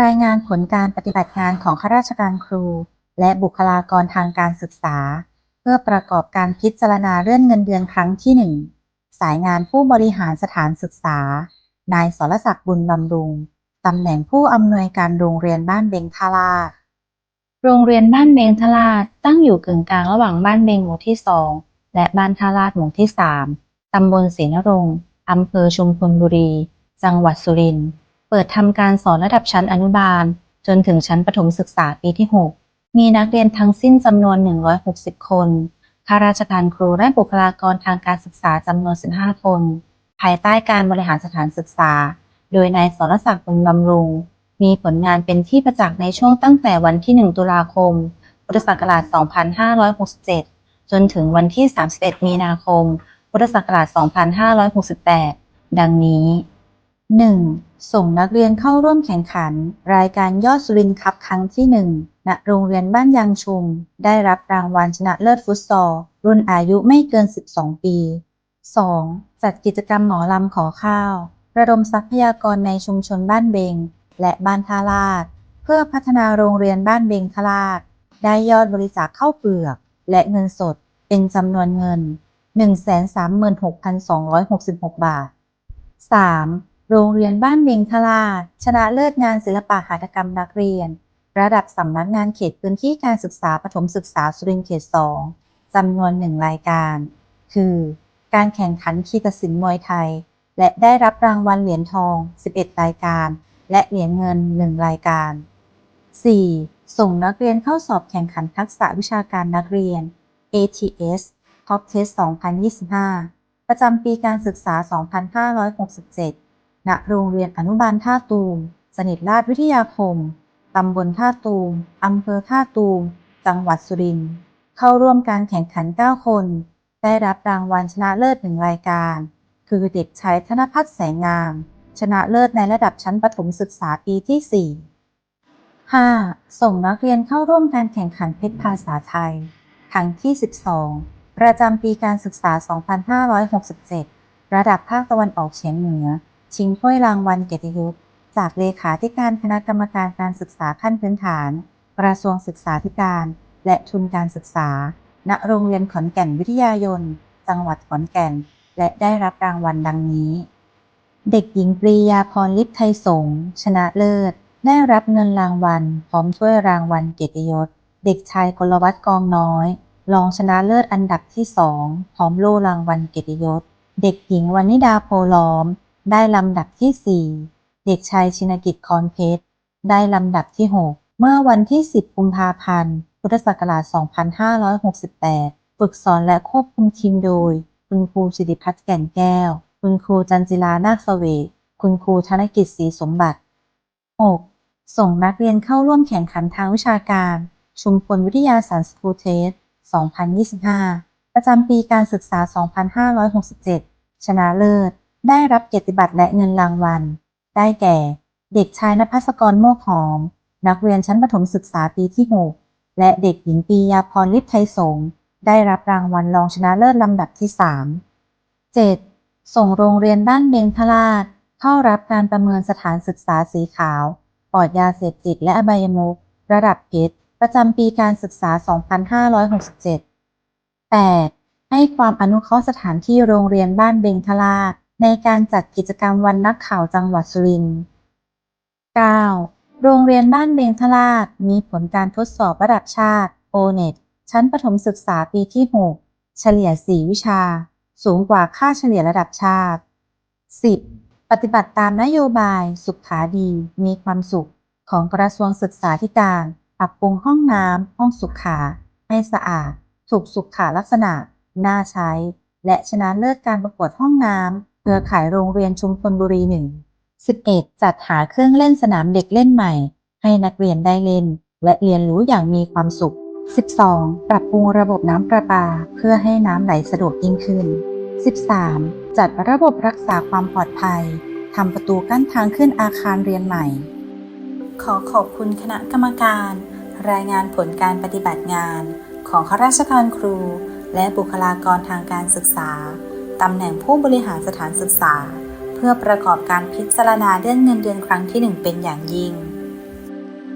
รายงานผลการปฏิบัติงานของข้าราชการครู และบุคลากรทางการศึกษา เพื่อประกอบการพิจารณาเลื่อนเงินเดือนครั้งที่ 1 สายงานผู้บริหารสถานศึกษา นายสรศักดิ์บุญบำรุง ตำแหน่งผู้อำนวยการโรงเรียนบ้านเบงทาราชโรงเรียนบ้านเบงทาราชตั้งอยู่กึ่งกลางระหว่างบ้านเบงหมู่ที่2และบ้านทาราชหมู่ที่3ตำบลศรีนรงค์อำเภอชุมพลบุรี จังหวัดสุรินทร์ เปิดทำการสอนระดับชั้นอนุบาล จนถึงชั้นประถมศึกษาปีที่ 6 มีนักเรียนทั้งสิ้นจำนวน 160 คน ข้าราชการครูและบุคลากรทางการศึกษาจำนวน 15 คน ภายใต้การบริหารสถานศึกษา โดยนายสรศักดิ์บุญบำรุง มีผลงานเป็นที่ประจักษ์ในช่วงตั้งแต่วันที่ 1 ตุลาคม พุทธศักราช 2567 จนถึงวันที่ 31 มีนาคม พุทธศักราช 2568 ดังนี้ 1. ส่งนักเรียนเข้าร่วมแข่งขัน รายการยอดสุรินทร์คัพครั้งที่ 1 ณ โรงเรียนบ้านยางชุม ได้รับรางวัลชนะเลิศฟุตซอล รุ่นอายุไม่เกิน 12 ปี 2. จัดกิจกรรมหมอลำขอข้าว ระดมทรัพยากรในชุมชนบ้านเบง และบ้านท่าลาด เพื่อพัฒนาโรงเรียนบ้านเบงทาลาด ได้ยอดบริจาคเข้าเปลือก และเงินสดเป็นจำนวนเงิน 136,266 บาท 3. โรงเรียนบ้านเบงทลา ชนะเลิศงานศิลปะหัตถกรรมนักเรียน ระดับสำนักงานเขตพื้นที่การศึกษาปฐมศึกษาสุรินทร์เขต 2 จำนวนหนึ่งรายการ คือ การแข่งขันคีตศิลป์มวยไทย และได้รับรางวัลเหรียญทอง 11 รายการ และเหรียญเงิน 1 รายการ 4. ส่งนักเรียนเข้าสอบแข่งขันทักษะวิชาการนักเรียน ATS Top Test 2025 ประจำปีการศึกษา 2567 ณโรงเรียนอนุบาลท่าตูม สนิทราชวิทยาคม ตำบลท่าตูม อำเภอท่าตูม จังหวัดสุรินทร์ เข้าร่วมการแข่งขัน 9 คน ได้รับรางวัลชนะเลิศหนึ่งรายการ คือเด็กชายธนพัฒน์แสงงาม ชนะเลิศในระดับชั้นประถมศึกษาปีที่ 4 5. ส่งนักเรียนเข้าร่วมการแข่งขันเพชรภาษาไทย ครั้งที่ 12 ประจำปีการศึกษา 2567 ระดับภาคตะวันออกเฉียงเหนือ ชิงถ้วยรางวัลเกียรติยศจากเลขาธิการคณะกรรมการการศึกษาขั้นพื้นฐาน กระทรวงศึกษาธิการ และทุนการศึกษา ณ โรงเรียนขอนแก่นวิทยายน จังหวัดขอนแก่น และได้รับรางวัลดังนี้ เด็กหญิงปรียาพรลิปไทยสงฆ์ชนะเลิศ ได้รับเงินรางวัล พร้อมถ้วยรางวัลเกียรติยศ เด็กชายกลวัฒน์กองน้อย รองชนะเลิศอันดับที่สองพร้อมโล่รางวัลเกียรติยศ เด็กหญิงวนิดาโพล้อม ได้ลำดับที่สี่เด็กชายชินกิจคอนเพชร ได้ลำดับที่ 6 เมื่อวันที่ 10 กุมภาพันธ์ พุทธศักราช 2568 ฝึกสอนและควบคุมทีมโดย คุณครูสิริพัฒน์แก่นแก้ว คุณครูจันจิลานาคเวกคุณครูธนกิจศรีสมบัติ 6. ส่งนักเรียนเข้าร่วมแข่งขันทางวิชาการ ชุมพลวิทยาศาสตร์สกูเทส 2025 ประจำปีการศึกษา 2567 ชนะเลิศ ได้รับเกียรติบัตรและเงินรางวัล ได้แก่ เด็กชายนภัสกรโมกหอม นักเรียนชั้นประถมศึกษาปีที่ 6 และเด็กหญิงปียาพรลิปไทยสงได้รับรางวัลรองชนะเลิศลำดับที่ 3 7. ส่งโรงเรียนบ้านเบงทราชเข้ารับการประเมินสถานศึกษาสีขาว ปลอดยาเสพติดและอบายมุขระดับเพชรประจำปีการศึกษา 2567 8. ให้ความอนุเคราะห์สถานที่โรงเรียนบ้านเบงทราช ในการจัดกิจกรรมวันนักข่าวจังหวัดสุรินทร์ 9. โรงเรียนบ้านเบงทราช มีผลการทดสอบระดับชาติ O-NET ชั้นประถมศึกษาปีที่ 6 เฉลี่ย 4 วิชา สูงกว่าค่าเฉลี่ยระดับชาติ 10. ปฏิบัติตามนโยบาย สุขาดี มีความสุข ของกระทรวงศึกษาธิการ ปรับปรุงห้องน้ำห้องสุขา ให้สะอาด ถูกสุขลักษณะ น่าใช้ และชนะเลิศการประกวดห้องน้ำ เครือข่ายโรงเรียนชุมพลบุรี1 11. จัดหาเครื่องเล่นสนามเด็กเล่นใหม่ ให้นักเรียนได้เล่น และเรียนรู้อย่างมีความสุข 12. ปรับปรุงระบบน้ำประปา เพื่อให้น้ำไหลสะดวกยิ่งขึ้น 13. จัดระบบรักษาความปลอดภัยทำประตูกั้นทางขึ้นอาคารเรียนใหม่ ขอขอบคุณคณะกรรมการ รายงานผลการปฏิบัติงาน ของข้าราชการครู และบุคลากรทางการศึกษา ตำแหน่งผู้บริหารสถานศึกษา เพื่อประกอบการพิจารณาเรื่องเงินเดือนครั้งที่ 1 เป็นอย่างยิ่ง